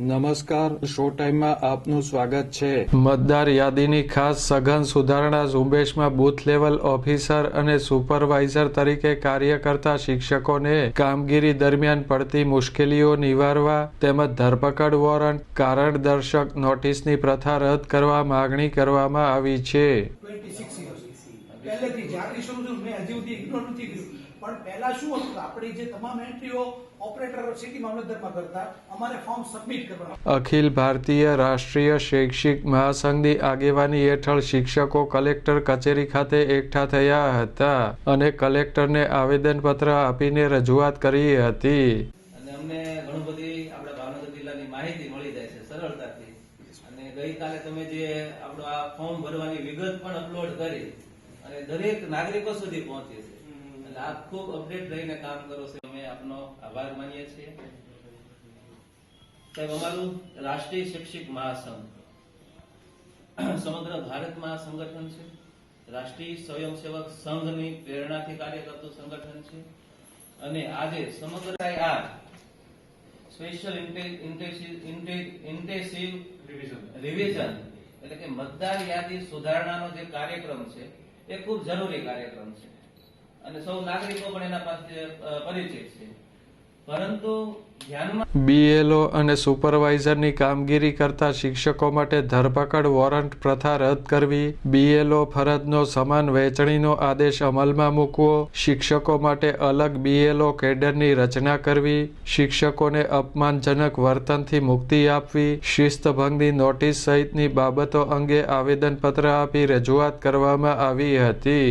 નમસ્કાર શો ટાઈમમાં આપનું સ્વાગત છે. મતદાર યાદીની ખાસ સઘન સુધારણા ઝુંબેશમાં બૂથ લેવલ ઓફિસર અને સુપરવાઇઝર તરીકે કાર્ય કરતા શિક્ષકોને કામગીરી દરમિયાન પડતી મુશ્કેલીઓ નિવારવા તેમજ ધરપકડ વોરંટ કારણ દર્શક નોટિસની પ્રથા રદ કરવા માગણી કરવામાં આવી છે. પહેલેથી જ્યારથી શરૂ થયું મેં હજી સુધી ઇગ્નોર નથી કર્યું. પણ પહેલા શું હતું? આપણી જે તમામ એન્ટ્રીઓ ઓપરેટર સિટી મામલતદારમાં કરતા અમારે ફોર્મ સબમિટ કરવા અખિલ ભારતીય રાષ્ટ્રીય શૈક્ષિક મહાસંઘની આગેવાની હેઠળ શિક્ષકો કલેક્ટર કચેરી ખાતે એકઠા થયા હતા અને કલેક્ટરને આવેદનપત્ર આપીને રજૂઆત કરી હતી. અને અમને ઘણું બધી આપણા ભાવનગર જિલ્લાની માહિતી મળી જાય છે સરળતાથી. અને ગઈકાલે તમે જે આપણો આ ફોર્મ ભરવાની વિગત પણ અપલોડ કરી અને દરેક નાગરિકો સુધી પહોંચે છે. એટલે આપ ખૂબ અપડેટ રહીને કામ કરો છો. અમે આપનો આભાર માનીએ છીએ. સાહેબ અમારું રાષ્ટ્રીય શૈક્ષિક મહાસંઘ. સમગ્ર ભારતમાં આ સંગઠન છે. રાષ્ટ્રીય સ્વયંસેવક સંઘની પ્રેરણાથી કાર્ય કરતું સંગઠન છે. અને આજે સમગ્ર આ સ્પેશિયલ ઇન્ટેન્સિવ રિવિઝન એટલે કે મતદાર યાદી સુધારણાનો જે કાર્યક્રમ છે એ ખૂબ જરૂરી કાર્યક્રમ છે. અને સૌ નાગરિકો પણ એના પાસે પરિચિત છે. બીએલઓ અને સુપરવાઇઝરની કામગીરી કરતા શિક્ષકો માટે ધરપકડ વોરંટ પ્રથા રદ કરવી, બીએલઓ ફરજનો સમાન વહેંચણીનો આદેશ અમલમાં મૂકવો, શિક્ષકો માટે અલગ બીએલઓ કેડરની રચના કરવી, શિક્ષકોને અપમાનજનક વર્તનથી મુક્તિ આપવી, શિસ્તભંગની નોટિસ સહિતની બાબતો અંગે આવેદનપત્ર આપી રજૂઆત કરવામાં આવી હતી.